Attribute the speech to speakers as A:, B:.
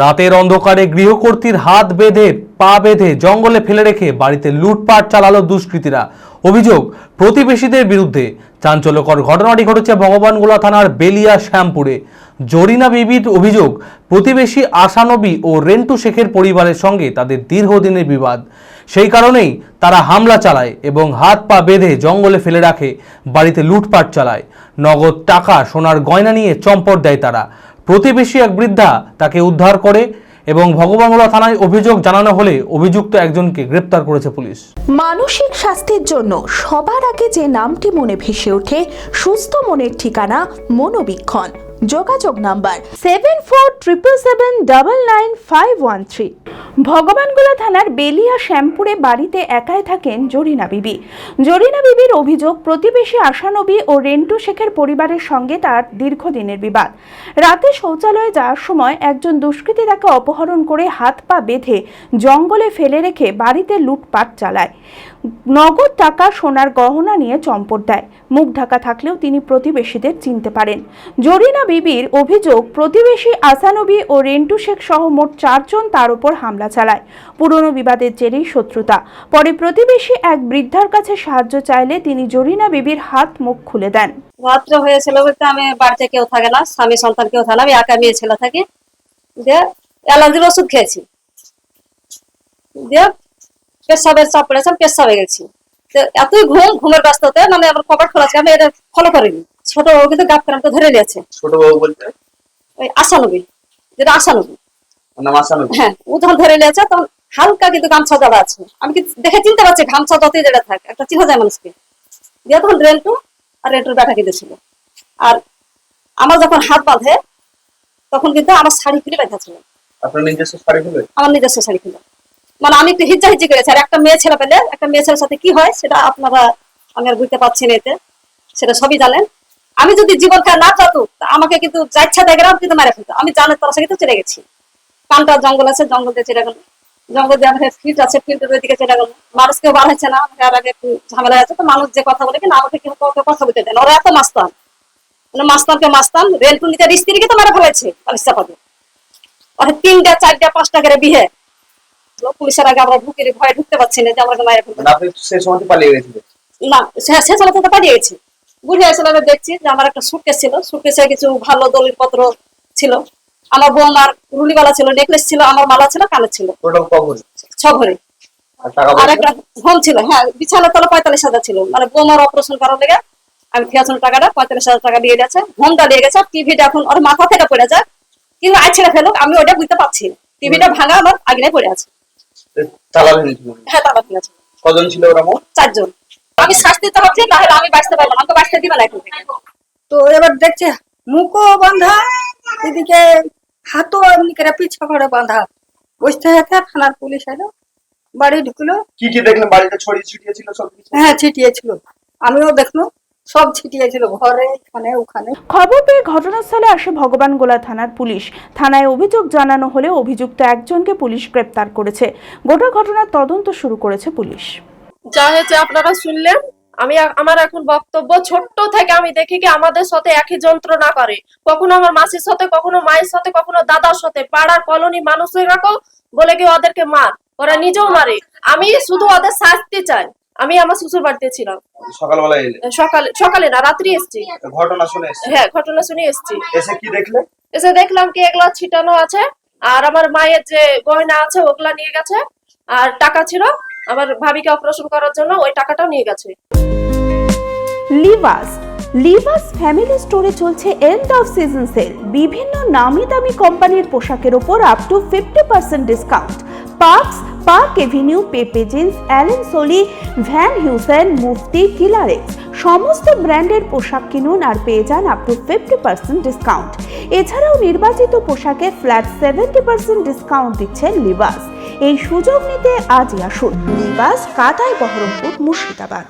A: রাতের অন্ধকারে গৃহকর্তীর হাত বেঁধে, পা বেঁধে জঙ্গলে ফেলে রেখে বাড়িতে লুটপাট চালালো দুষ্কৃতীরা। অভিযোগ, প্রতিবেশীদের বিরুদ্ধে চাঞ্চল্যকর ঘটনাটি ঘটেছে ভগবানগোলা থানার বেলিয়া শ্যামপুরে। জরিনা বিবির অভিযোগ, প্রতিবেশী আশানবী ও রেন্টু শেখের পরিবারের সঙ্গে তাদের দীর্ঘদিনের বিবাদ। সেই কারণেই তারা হামলা চালায় এবং হাত পা বেঁধে জঙ্গলে ফেলে রাখে, বাড়িতে লুটপাট চালায়। নগদ টাকা, সোনার গয়না নিয়ে চম্পট দেয় তারা। প্রতিবেশী এক বৃদ্ধা তাকে উদ্ধার করে এবং ভগবানগোলা থানায় অভিযোগ জানানো হলে অভিযুক্ত একজনকে গ্রেপ্তার করেছে পুলিশ।
B: মানসিক স্বাস্থ্যের জন্য সবার আগে যে নামটি মনে ভেসে ওঠে, সুস্থ মনের ঠিকানা মনোবীক্ষণ। যোগাযোগ number seven four triple seven double nine five one three Bhagwangola থানার বেলিয়া শ্যামপুরে বাড়িতে একাই থাকেন জরিনা বিবি। জরিনা বিবির অভিযোগ, প্রতিবেশী আশানবী ও রেন্টু শেখের পরিবারের সঙ্গে তার দীর্ঘদিনের বিবাদ। রাতে শৌচালয়ে যাওয়ার সময় একজন দুষ্কৃতী তাকে অপহরণ করে হাত পা বেঁধে জঙ্গলে ফেলে রেখে বাড়িতে লুটপাট চালায়। নগদ টাকা সোনার গহনা নিয়ে চম্পট দেয়। মুখ ঢাকা থাকলেও তিনি প্রতিবেশীদের চিনতে পারেন। জরিনা বিবির অভিযোগ, প্রতিবেশী আসানবী ও রেন্টু শেখ সহ মোট চারজন তার উপর হামলা চালায়। পুরনো বিবাদের জেরেই শত্রুতা। পরে প্রতিবেশী এক বৃদ্ধার কাছে সাহায্য চাইলে তিনি জরিনা বিবির হাত মুখ খুলে দেন।
C: রাত্র হয়েছিল বলতে আমি বাড়িতে কেউ থাকে স্বামী কেউ একা মেয়ে ছেলে থাকি। দিয়ে অ্যালার্জির ওষুধ খেয়েছি। দিয়ে পেশাবের চাপ পড়েছে আমি পেশাবে গেছি। এতই ঘুম ঘুমের ব্যস্ততে মানে আমার কপাট খোলা আছে আমি এটা ফলো করিনি। ছোট বউ কিন্তু গাপ করে আমাকে ধরে নিয়েছে।
D: ছোট বাবু বলতে?
C: ওই আশানবী যেটা আশানবী।
D: নাম
C: হ্যাঁ ও তখন ধরে নিয়েছে তখন হালকা কিন্তু গামছা দেওয়া আছে। আমি কি দেখে চিনতে পারছি গামছা যতই যেটা থাক একটা চিনা যায় মানুষকে। দিয়ে তখন রেন্টু আর রেন্টুর ব্যাটা কেঁদেছিল আর আমার যখন হাত বাঁধে তখন কিন্তু আমার শাড়ি খুলে বেঁধা ছিল।
D: আপনার নিজস্ব শাড়ি খুলে?
C: আমার নিজস্ব শাড়ি খুলে। মানে আমি একটু হিজ্জা হিজ্জি করেছি। আর একটা মেয়ে ছেলে পেলে, একটা মেয়ে ছেলের সাথে কি হয়, সেটা আপনারা আমি আর বুঝতে পারছি না এতে। সেটা সবই জানেন। আমি যদি জীবন খেয়ে না চাতো আমাকে কিন্তু যা ইচ্ছা দেখে কিন্তু মারা ফেলতো। আমি জানের তরফে কিন্তু চলে গেছি। কানটা জঙ্গল আছে, জঙ্গল দিয়ে চলে গেল। জঙ্গল দিয়ে আমাকে ফিল্ড আছে ফিল্ডের ওইদিকে চলে গেল। মানুষ কেউ বার হচ্ছে না আমাকে আর আগে একটু ঝামেলা আছে, তো মানুষ যে কথা বলে কিন্তু আমাকে কেউ কাউকে কথা বলতে দেন ওরা এত মাস্তান। মানে মাস্তানকে মাস্তান রেলটু নিজের স্ত্রীকে তো মারা ফেলেছে। পাবে ওরা তিনটা, চারটা, পাঁচটা করে বিয়ে পুলিশের আগে আমরা ঢুকে ভয়ে ঢুকতে পারছি না যে আমরা মায়ের
D: মানে আপনি সেই সময় পালিয়ে গেছিলেন?
C: না সে সময় তো পালিয়ে গেছি। বুঝে আসলে আমি দেখছি যে আমার একটা সুটকেস ছিল। সুটকেসে কিছু ভালো দলিল পত্র ছিল। আমার রুলিবালা ছিল নেকলেস ছিল আমার মালা ছিল কানের ছিল। ছ ভরি
D: আর
C: আর একটা হোম ছিল হ্যাঁ বিছানা তলা পঁয়তাল্লিশ হাজার ছিল। মানে বৌমার অপারেশন করার লেগে আমি খেয়েছিলাম টাকাটা পঁয়তাল্লিশ হাজার টাকা দিয়ে গেছে হোমটা দিয়ে গেছে টিভিটা এখন ওর মাথা থেকে পড়ে যায়। কিন্তু আজ ছেড়ে ফেলুক আমি ওটা বুঝতে পারছি টিভিটা ভাঙা আমার আগিনে পড়ে আছে।
D: তালা ভেঙেছিল
C: হ্যাঁ। তালা
D: কজন ছিল ওরা মোট?
C: চারজন। আমি শাস্তি তো হচ্ছে না হলে আমি বাঁচতে পারব আমাকে বাঁচতে দিবে না
E: তো এবার দেখছে মুখও বাঁধা এদিকে হাতও এমনি করে পিছা করে বাঁধা বসতে যেতে থানার পুলিশ এলো বাড়ি ঢুকলো।
D: কি কি দেখলেন? বাড়িতে ছড়িয়ে ছিটিয়ে ছিল সব
E: হ্যাঁ ছিটিয়েছিল। আমিও দেখল সব ছিটিয়েছিল ঘরে এখানে ওখানে।
B: খবর পেয়ে ঘটনাস্থলে আসে ভগবানগোলা থানার পুলিশ। থানায় অভিযোগ জানানো হলে অভিযুক্ত একজনকে পুলিশ গ্রেপ্তার করেছে। গোটা ঘটনার তদন্ত শুরু করেছে পুলিশ।
F: যা হয়েছে আপনারা শুনলেন? আমি আমার এখন বক্তব্য ছোট্ট থেকে আমি দেখি কি আমাদের সাথে একই যন্ত্রণা করে। কখনো আমার মাসির সাথে কখনো মায়ের সাথে কখনো দাদার সাথে। পাড়ার কলোনি মানুষের রাখো বলে কি ওদেরকে মার ওরা নিজেও মারে। আমি শুধু ওদের শাস্তি চাই। আমি আমার শ্বশুর বাড়িতে ছিলাম।
D: সকালবেলা এলে?
F: সকালে সকালে না রাত্রি এসছি।
D: ঘটনা শুনে
F: হ্যাঁ ঘটনা শুনে এসছি।
D: এসে কি দেখলে?
F: এসে দেখলাম কি এগুলা ছিটানো আছে আর আমার মায়ের যে গয়না আছে ওগুলা নিয়ে গেছে আর টাকা ছিল আমার ভাবিকে অপারেশন করার জন্য ওই টাকাটাও নিয়ে গেছে।
B: লিভাস লিভাস ফ্যামিলি স্টোরে চলছে এন্ড অফ সিজন সেল বিভিন্ন নামি দামি কোম্পানির পোশাকের ওপর up to fifty percent discount Parx Park Avenue, Pepe Jeans, Allen Solly, Van Heusen Mufti কিলারেক্স সমস্ত ব্র্যান্ডের পোশাক কিনুন আর পেয়ে যান up to fifty percent discount এছাড়াও নির্বাচিত পোশাকে ফ্ল্যাট সেভেন্টি পার্সেন্ট ডিসকাউন্ট দিচ্ছে লিবাস। এই সুযোগ নিতে আজই আসুন। লিবাস কাটায় বহরমপুর, মুর্শিদাবাদ।